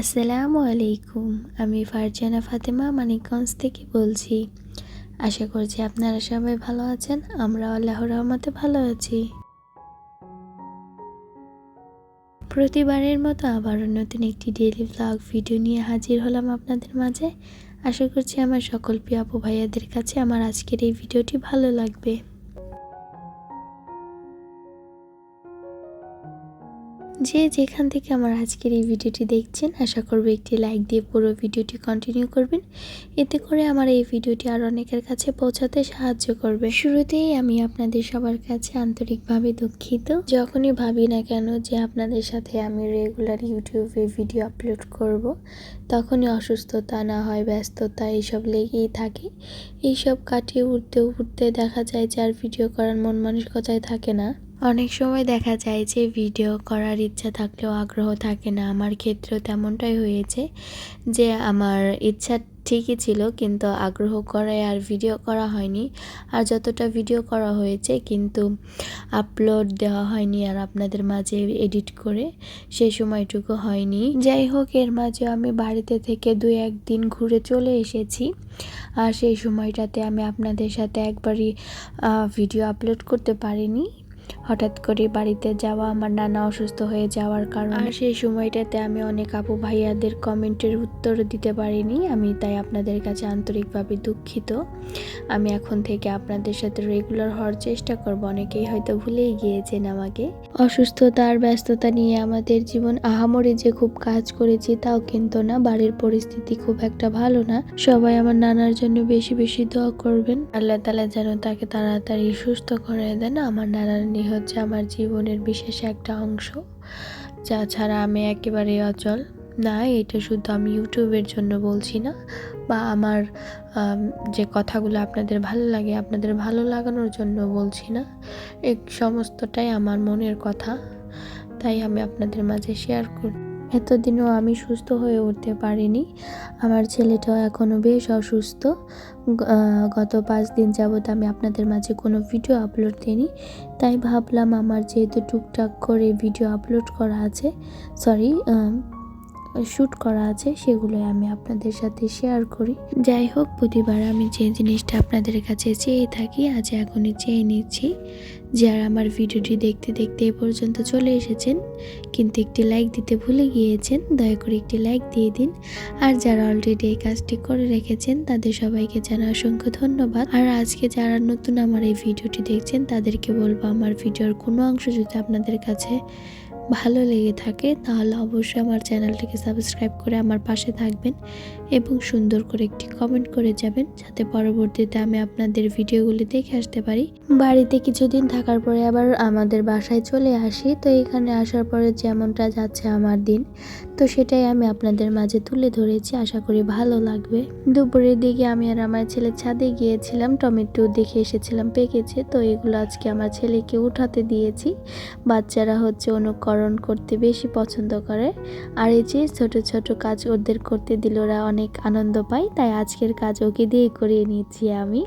আসসালামু আলাইকুম, আমি ফারজানা ফাতেমা মানিকগঞ্জ থেকে বলছি। আশা করছি আপনারা সবাই ভালো আছেন আমরা আল্লাহর রহমতে ভালো আছি। প্রতিবারের মতো আবারও নতুন একটি ডেইলি ব্লগ ভিডিও নিয়ে হাজির হলাম আপনাদের মাঝে। আশা করছি আমার সকল প্রিয় আপু ভাইয়াদের কাছে আমার আজকের এই ভিডিওটি ভালো লাগবে। যে যেখান থেকে আমার আজকের এই ভিডিওটি দেখছেন, আশা করব একটি লাইক দিয়ে পুরো ভিডিওটি কন্টিনিউ করবেন। এতে করে আমার এই ভিডিওটি আর অনেকের কাছে পৌঁছাতে সাহায্য করবে। শুরুতেই আমি আপনাদের সবার কাছে আন্তরিকভাবে দুঃখিত। যখনই ভাবি না কেন যে আপনাদের সাথে আমি রেগুলার ইউটিউবে ভিডিও আপলোড করব, তখনই অসুস্থতা না হয়, ব্যস্ততা এইসব লেগেই থাকে। এইসব কাটিয়ে উঠতে উঠতে দেখা যায় যে আর ভিডিও করার মন মানসিকতায় থাকে না। অনেক সময় দেখা যায় যে ভিডিও করার ইচ্ছা থাকলেও আগ্রহ থাকে না। আমার ক্ষেত্রেও তেমনটাই হয়েছে যে আমার ইচ্ছা ঠিকই ছিল, কিন্তু আগ্রহ করায় আর ভিডিও করা হয়নি। আর যতটা ভিডিও করা হয়েছে কিন্তু আপলোড দেওয়া হয়নি আর আপনাদের মাঝে এডিট করে সেই সময়টুকু হয়নি। যাই হোক, এর মাঝে আমি বাড়িতে থেকে দুই একদিন ঘুরে চলে এসেছি। আর সেই সময়টাতে আমি আপনাদের সাথে একবারই ভিডিও আপলোড করতে পারিনি। হঠাৎ করে বাড়িতে যাওয়া, আমার নানা অসুস্থ হয়ে যাওয়ার কারণে। আর সেই সময়টাতে আমি অনেক আপু ভাইয়াদের কমেন্টের উত্তর দিতে পারিনি, আমি তাই আপনাদের কাছে আন্তরিকভাবে দুঃখিত। আমি এখন থেকে আপনাদের সাথে রেগুলার হওয়ার চেষ্টা করব, অনেকেই হয়তো ভুলেই গিয়েছেন আমাকে। অসুস্থতা আর ব্যস্ততা নিয়ে আমাদের জীবন আহামরি যে খুব কাজ করেছি তাও কিন্তু না, বাড়ির পরিস্থিতি খুব একটা ভালো না। সবাই আমার নানার জন্য বেশি বেশি দোয়া করবেন। আল্লাহ তালা যেন তাকে তাড়াতাড়ি সুস্থ করে দেন, আমার নানার নিয়ে হচ্ছে আমার জীবনের বিশেষ একটা অংশ। যা ছাড়া আমি একেবারে অচল। না, এটা শুধু আমি ইউটিউবের জন্য বলছি না। বা আমার যে কথাগুলো আপনাদের ভালো লাগে, আপনাদের ভালো লাগানোর জন্য বলছি না। এই সমস্তটাই আমার মনের কথা। তাই আমি আপনাদের মাঝে শেয়ার করি এতদিনও আমি সুস্থ হয়ে উঠতে পারিনি। আমার ছেলেটাও এখনও বেশ অসুস্থ। গত পাঁচ দিন যাবৎ আমি আপনাদের মাঝে কোনো ভিডিও আপলোড দিইনি। তাই ভাবলাম আমার যেহেতু টুকটাক করে ভিডিও আপলোড করা আছে সরি শ্যুট করা আছে, সেগুলোই আমি আপনাদের সাথে শেয়ার করি। যাই হোক প্রতিবার আমি যে জিনিসটা আপনাদের কাছে চেয়ে থাকি, আজ এখনই চেয়ে নিচ্ছি। যারা আমার ভিডিওটি দেখতে দেখতে এ পর্যন্ত চলে এসেছেন, কিন্তু একটি লাইক দিতে ভুলে গিয়েছেন, দয়া করে একটি লাইক দিয়ে দিন। আর যারা অলরেডি এই কাজটি করে রেখেছেন, তাদের সবাইকে জানা অসংখ্য ধন্যবাদ। আর আজকে যারা নতুন আমার এই ভিডিওটি দেখছেন, তাদেরকে বলব আমার ভিডিওর কোনো অংশ যদি আপনাদের কাছে ভালো লেগে থাকে তাহলে অবশ্যই আমার চ্যানেলটিকে সাবস্ক্রাইব করে আমার পাশে থাকবেন। এবং সুন্দর করে একটি কমেন্ট করে যাবেন, যাতে পরবর্তীতে আমি আপনাদের ভিডিওগুলি দেখে আসতে পারি। বাড়িতে কিছুদিন থাকার পরে আবার আমাদের বাসায় চলে আসি। তো এখানে আসার পরে যেমনটা যাচ্ছে আমার দিন, তো সেটাই আমি আপনাদের মাঝে তুলে ধরেছি। আশা করি ভালো লাগবে। দুপুরের দিকে আমি আর আমার ছেলে ছাদে গিয়েছিলাম, টমেটো দেখে এসেছিলাম পেকেছে। তো এগুলো আজকে আমার ছেলেকে উঠাতে দিয়েছি। বাচ্চারা হচ্ছে অনুকরণ করতে বেশি পছন্দ করে। আর এই যে ছোট ছোট কাজ ওদের করতে দিল ওরা অনেক আনন্দ পাই, তাই আজকের কাজ ওকে দিয়ে করিয়ে নিয়েছি আমি।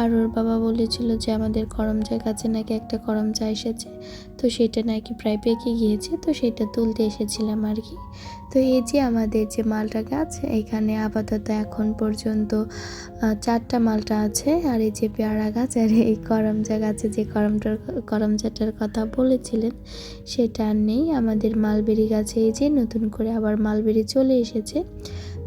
আর ওর বাবা বলেছিল যে আমাদের করমচা গাছে নাকি একটা করমচা এসেছে, তো সেটা নাকি প্রায় পেকে গিয়েছে, তো সেটা তুলতে এসেছিলাম আর কি। তো এই যে আমাদের যে মালটা গাছ, এখানে আপাতত এখন পর্যন্ত চারটা মালটা আছে, আর এই যে পেয়ারা গাছ আর এই করমচা গাছে যে করমটার করমচাটার কথা বলেছিলেন, সেটা আর নেই। আমাদের মালবেরি গাছে এই যে নতুন করে আবার মালবেরি চলে এসেছে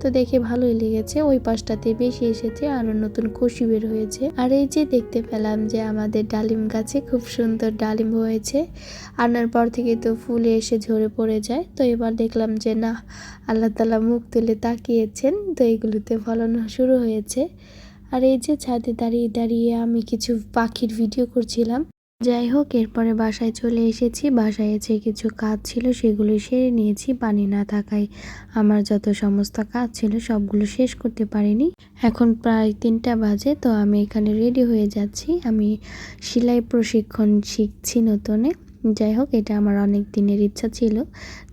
তো দেখে ভালোই লেগেছে। ওই পাশটাতে বেশি এসেছে আরও নতুন কষি বের হয়েছে। আর এই যে দেখতে পেলাম যে আমাদের ডালিম গাছে খুব সুন্দর ডালিম হয়েছে। আনার পর থেকে তো ফুলে এসে ঝরে পড়ে যায়। তো এবার দেখলাম যে না, আল্লাহ তালা মুখ তুলে তাকিয়েছেন। তো এগুলোতে ফলানো শুরু হয়েছে। আর এই যে ছাদে দাঁড়িয়ে দাঁড়িয়ে আমি কিছু পাখির ভিডিও করছিলাম। যাই হোক এরপরে বাসায় চলে এসেছি। বাসায় এসে কিছু কাজ ছিল সেগুলো সেরে নিয়েছি, পানি না থাকায়। আমার যত সমস্ত কাজ ছিল সবগুলো শেষ করতে পারিনি। এখন প্রায় তিনটা বাজে, তো আমি এখানে রেডি হয়ে যাচ্ছি। আমি সেলাই প্রশিক্ষণ শিখছি নতুনে। যাই হোক এটা আমার অনেক দিনের ইচ্ছা ছিল।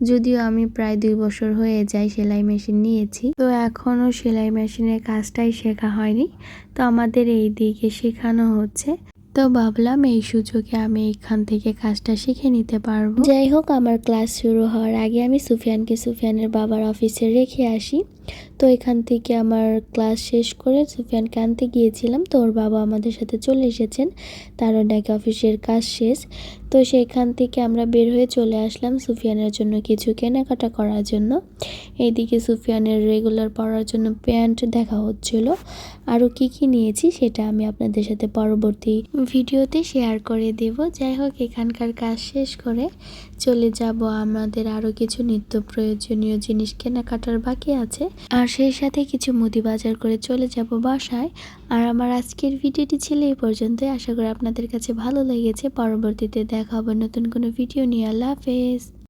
যদিও আমি প্রায় দুই বছর হয়ে যাই সেলাই মেশিন নিয়েছি। তো এখনও সেলাই মেশিনের কাজটাই শেখা হয়নি। তো আমাদের এই দিকে শেখানো হচ্ছে। তো ভাবলাম এই সুযোগে আমি এখান থেকে কাজটা শিখে নিতে পারব। যাই হোক আমার ক্লাস শুরু হওয়ার আগে আমি সুফিয়ানকে সুফিয়ানের বাবার অফিসে রেখে আসি। তো এখান থেকে আমার ক্লাস শেষ করে সুফিয়ানকে আনতে গিয়েছিলাম। তো ওর বাবা আমাদের সাথে চলে এসেছেন। তারও নাকি অফিসের কাজ শেষ। তো সেখান থেকে আমরা বের হয়ে চলে আসলাম সুফিয়ানের জন্য কিছু কেনাকাটা করার জন্য। এইদিকে সুফিয়ানের রেগুলার পরার জন্য প্যান্ট দেখা হচ্ছিল। আরও কি কি নিয়েছি সেটা আমি আপনাদের সাথে পরবর্তী ভিডিওতে শেয়ার করে দেব। যাই হোক, এখানকার কাজ শেষ করে চলে যাব। আমাদের আরও কিছু নিত্য প্রয়োজনীয় জিনিস কেনাকাটার বাকি আছে। আর সেই সাথে কিছু মুদি বাজার করে চলে যাব বাসায়। আর আমার আজকের ভিডিওটি ছিল এই পর্যন্তই। আশা করি আপনাদের কাছে ভালো লেগেছে। পরবর্তীতে দেখা হবে নতুন কোনো ভিডিও নিয়ে। আল্লাহ হাফেজ।